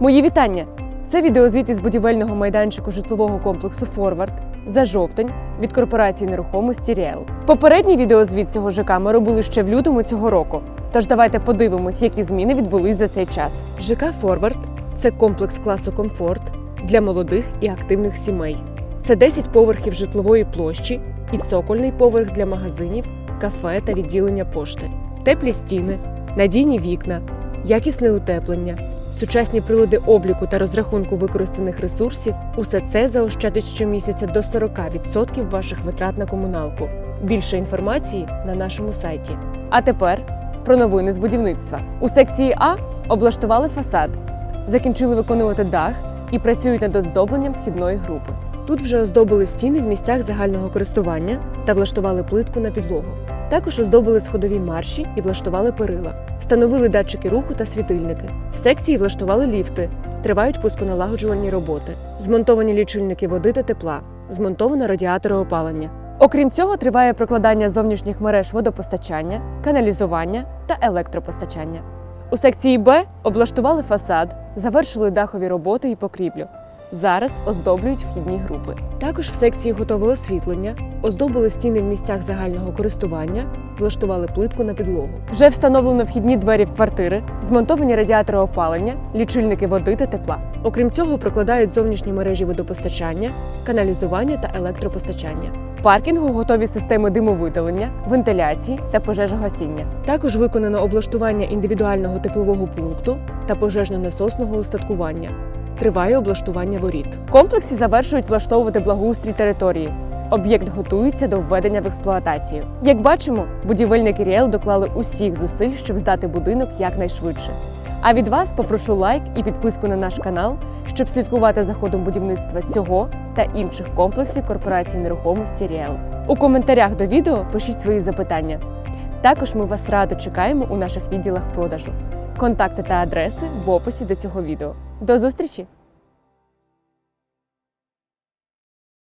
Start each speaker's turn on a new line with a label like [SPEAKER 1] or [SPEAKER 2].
[SPEAKER 1] Мої вітання! Це відеозвіт із будівельного майданчику житлового комплексу Форвард за жовтень від корпорації нерухомості Ріел. Попередній відеозвіт цього ЖК ми робили ще в лютому цього року. Тож давайте подивимось, які зміни відбулись за цей час. ЖК Форвард це комплекс класу комфорт для молодих і активних сімей. Це 10 поверхів житлової площі і цокольний поверх для магазинів, кафе та відділення пошти, теплі стіни, надійні вікна, якісне утеплення, сучасні прилади обліку та розрахунку використаних ресурсів усе це заощадить щомісяця до 40% ваших витрат на комуналку. Більше інформації на нашому сайті. А тепер про новини з будівництва. У секції А облаштували фасад, закінчили виконувати дах і працюють над оздобленням вхідної групи. Тут вже оздобили стіни в місцях загального користування та влаштували плитку на підлогу. Також оздобили сходові марші і влаштували перила, встановили датчики руху та світильники. В секції влаштували ліфти, тривають пусконалагоджувальні роботи, змонтовані лічильники води та тепла, змонтовано радіатори опалення. Окрім цього, триває прокладання зовнішніх мереж водопостачання, каналізування та електропостачання. У секції Б облаштували фасад, завершили дахові роботи і покрівлю. Зараз оздоблюють вхідні групи. Також в секції готове освітлення, оздобили стіни в місцях загального користування, влаштували плитку на підлогу. Вже встановлено вхідні двері в квартири, змонтовані радіатори опалення, лічильники води та тепла. Окрім цього, прокладають зовнішні мережі водопостачання, каналізування та електропостачання. Паркінгу готові системи димовидалення, вентиляції та пожежогасіння. Також виконано облаштування індивідуального теплового пункту та пожежно-насосного устаткування. Триває облаштування воріт. В комплексі завершують влаштовувати благоустрій території. Об'єкт готується до введення в експлуатацію. Як бачимо, будівельники Ріел доклали усіх зусиль, щоб здати будинок якнайшвидше. А від вас попрошу лайк і підписку на наш канал, щоб слідкувати за ходом будівництва цього та інших комплексів корпорації нерухомості Ріел. У коментарях до відео пишіть свої запитання. Також ми вас радо чекаємо у наших відділах продажу. Контакти та адреси в описі до цього відео. До зустрічі!